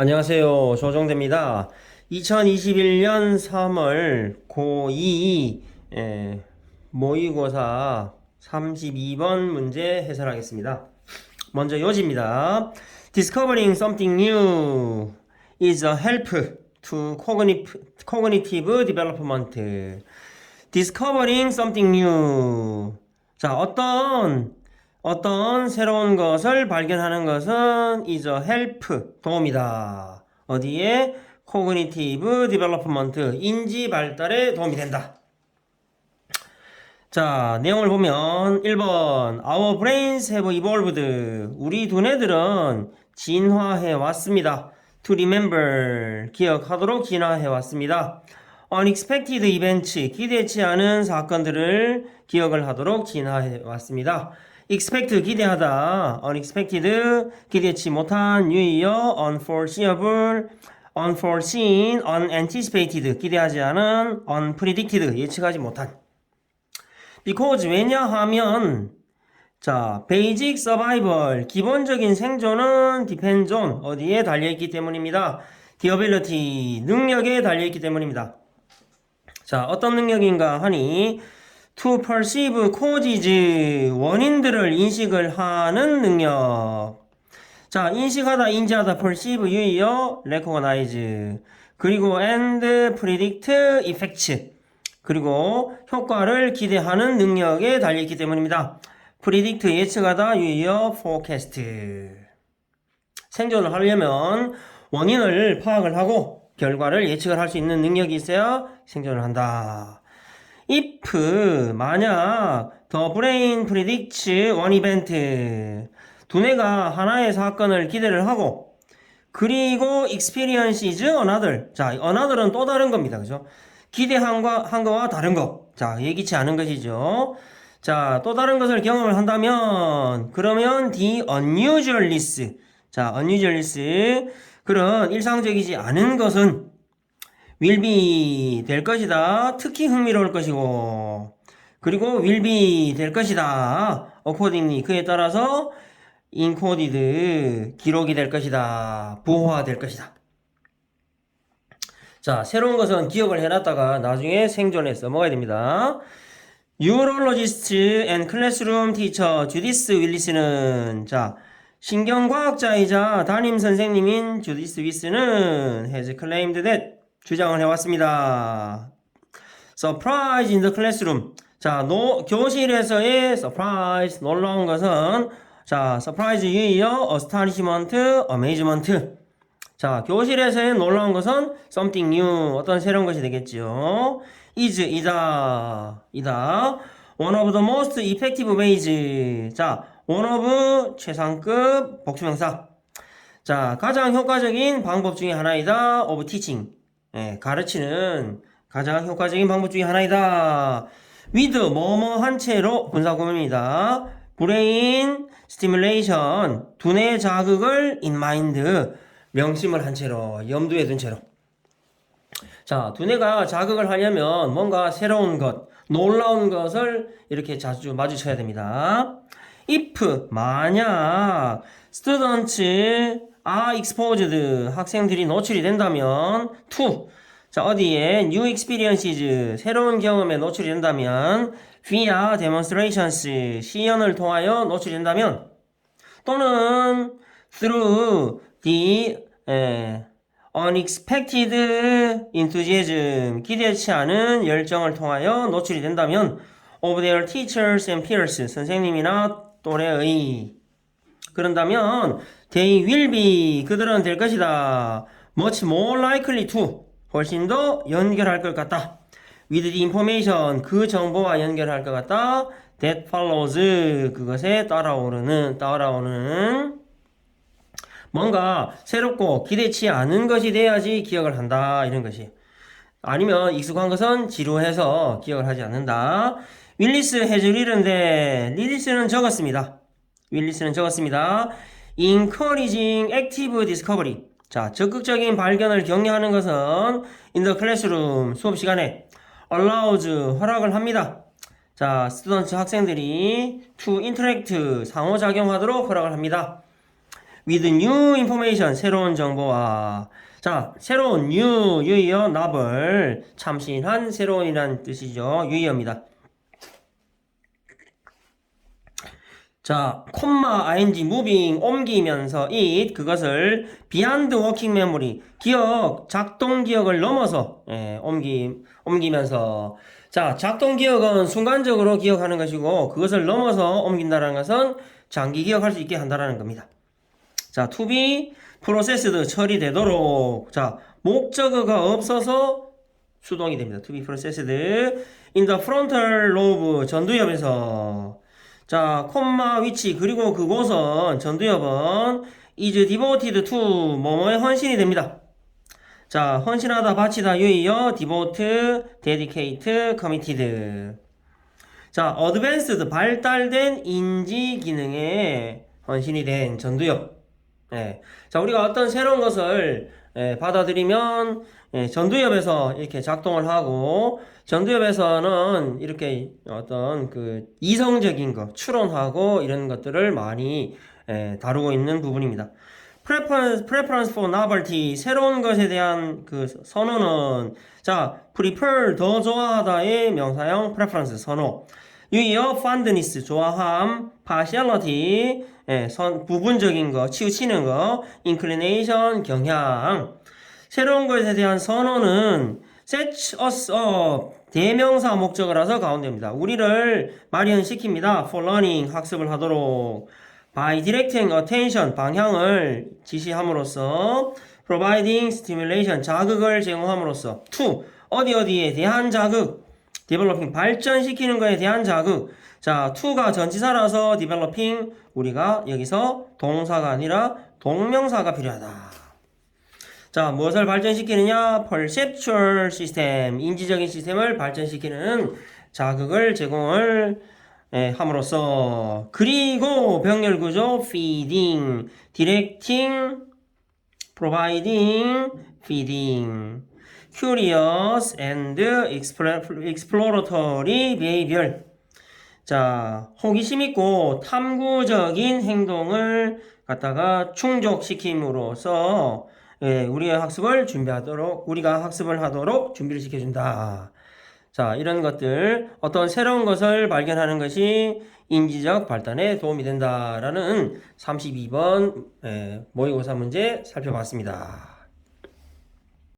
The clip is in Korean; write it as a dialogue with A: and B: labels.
A: 안녕하세요. 조정대입니다. 2021년 3월 고2 예, 모의고사 32번 문제 해설하겠습니다. 먼저 요지입니다. Discovering something new is a help to cognitive, cognitive development. Discovering something new. 자, 어떤 어떤 새로운 것을 발견하는 것은 is a help, 도움이다. 어디에? cognitive development, 인지 발달에 도움이 된다. 자, 내용을 보면 1번 Our brains have evolved. 우리 두뇌들은 진화해 왔습니다. To remember, 기억하도록 진화해 왔습니다. Unexpected events, 기대치 않은 사건들을 기억을 하도록 진화해 왔습니다. Expect 기대하다, unexpected 기대치 못한, 유의어 unforeseeable, unforeseen, unanticipated 기대하지 않은, unpredicted 예측하지 못한. because 왜냐하면 자, basic survival 기본적인 생존은 depends on 어디에 달려 있기 때문입니다. the ability 능력에 달려 있기 때문입니다. 자, 어떤 능력인가 하니 to perceive causes 원인들을 인식을 하는 능력. 자, 인식하다, 인지하다, perceive 유의어 recognize 그리고 and predict effects 그리고 효과를 기대하는 능력에 달려있기 때문입니다. predict 예측하다 유의어 forecast 생존을 하려면 원인을 파악을 하고 결과를 예측을 할 수 있는 능력이 있어야 생존을 한다. If 만약 the brain predicts one event 두뇌가 하나의 사건을 기대를 하고 그리고 experiences another 자 another은 또 다른 겁니다 그죠 기대한 거, 한 거와 다른 거. 자, 예기치 않은 것이죠. 자, 또 다른 것을 경험을 한다면, 그러면 the unusualness. 자, unusualness. 그런 일상적이지 않은 것은 be 될 것이다. 특히 흥미로울 것이고, 그리고 be 될 것이다. accordingly. 그에 따라서 encoded. 기록이 될 것이다. 부호화될 것이다. 자, 새로운 것은 기억을 해놨다가 나중에 생존에 써먹어야 됩니다. Neurologist and Classroom Teacher 주디스 윌리스는 자, 신경과학자이자 담임 선생님인 주디스 윌리스는 has claimed that 주장을 해왔습니다. Surprise in the classroom. 자, 노, 교실에서의 surprise, 놀라운 것은 자, surprise 유의어 astonishment, amazement. 자, 교실에서의 놀라운 것은 something new, 어떤 새로운 것이 되겠죠. is, 이다, 이다. one of the most effective ways. 자, one of 최상급 복수명사. 자, 가장 효과적인 방법 중에 하나이다. of teaching. 예, 가르치는 가장 효과적인 방법 중에 하나이다. with 뭐뭐 한 채로 분사구문입니다. brain stimulation 두뇌 자극을 mind 명심을 한 채로 염두에 둔 채로 자 두뇌가 자극을 하려면 뭔가 새로운 것 놀라운 것을 이렇게 자주 마주쳐야 됩니다 if 만약 students are exposed 학생들이 노출이 된다면 to 자 어디에 new experiences 새로운 경험에 노출이 된다면 via demonstrations 시연을 통하여 노출이 된다면 또는 through the 에, unexpected enthusiasm 기대치 않은 열정을 통하여 노출이 된다면 of their teachers and peers 선생님이나 또래의 그런다면 they will be 그들은 될 것이다. much more likely to 훨씬 더 연결할 것 같다. with the information 그 정보와 연결할 것 같다. that follows 그것에 따라오르는 따라오는 뭔가 새롭고 기대치 않은 것이 돼야지 기억을 한다. 이런 것이. 아니면 익숙한 것은 지루해서 기억을 하지 않는다. 윌리스 해줄 리리스는 적었습니다 윌리스는 적었습니다. Encouraging active discovery. 자 적극적인 발견을 격려하는 것은 in the classroom 수업 시간에 allows 허락을 합니다. 자 스튜던트 학생들이 to interact 상호작용하도록 허락을 합니다. With new information 새로운 정보와 자 새로운 new 유의어 novel 참신한 새로운이란 뜻이죠. 유의어입니다. 자, 콤마 ing moving 옮기면서 it 그것을 beyond working memory 기억 작동 기억을 넘어서 예, 옮기 옮기면서 자, 작동 기억은 순간적으로 기억하는 것이고 그것을 넘어서 옮긴다는 것은 장기 기억할 수 있게 한다라는 겁니다. 자, to be processed 처리되도록 자, 목적어가 없어서 수동이 됩니다. to be processed in the frontal lobe 전두엽에서 자, 콤마 위치 그리고 그곳은 전두엽은 is devoted to 뭐뭐에 헌신이 됩니다. 자, 헌신하다, 바치다, 유의어, devote, dedicate, committed. 자, advanced 발달된 인지 기능에 헌신이 된 전두엽. 예. 자, 우리가 어떤 새로운 것을 예, 받아들이면 예, 전두엽에서 이렇게 작동을 하고 전두엽에서는 이렇게 어떤 그 이성적인 것, 추론하고 이런 것들을 많이 예, 다루고 있는 부분입니다. preference, preference for novelty 새로운 것에 대한 그 선호는 자 prefer 더 좋아하다의 명사형 preference 선호 유의어 fondness 좋아함 partiality 예, 선, 부분적인 거 치우치는 거 inclination 경향 새로운 것에 대한 선호는 set us up 대명사 목적어라서 가운데입니다. 우리를 마련시킵니다. for learning. 학습을 하도록. By directing attention. 방향을 지시함으로써 providing stimulation. 자극을 제공함으로써. To. 어디 어디에 대한 자극. Developing. 발전시키는 것에 대한 자극. 자 to가 전치사라서 developing. 우리가 여기서 동사가 아니라 동명사가 필요하다. 자, 무엇을 발전시키느냐? perceptual system, 인지적인 시스템을 발전시키는 자극을 제공을 예, 함으로써 그리고 병렬 구조 feeding, directing, providing, feeding, curious and exploratory behavior. 자, 호기심 있고 탐구적인 행동을 갖다가 충족시킴으로써 예, 우리의 학습을 준비하도록 우리가 학습을 하도록 준비를 시켜준다. 자, 이런 것들 어떤 새로운 것을 발견하는 것이 인지적 발달에 도움이 된다라는 32번 예, 모의고사 문제 살펴봤습니다.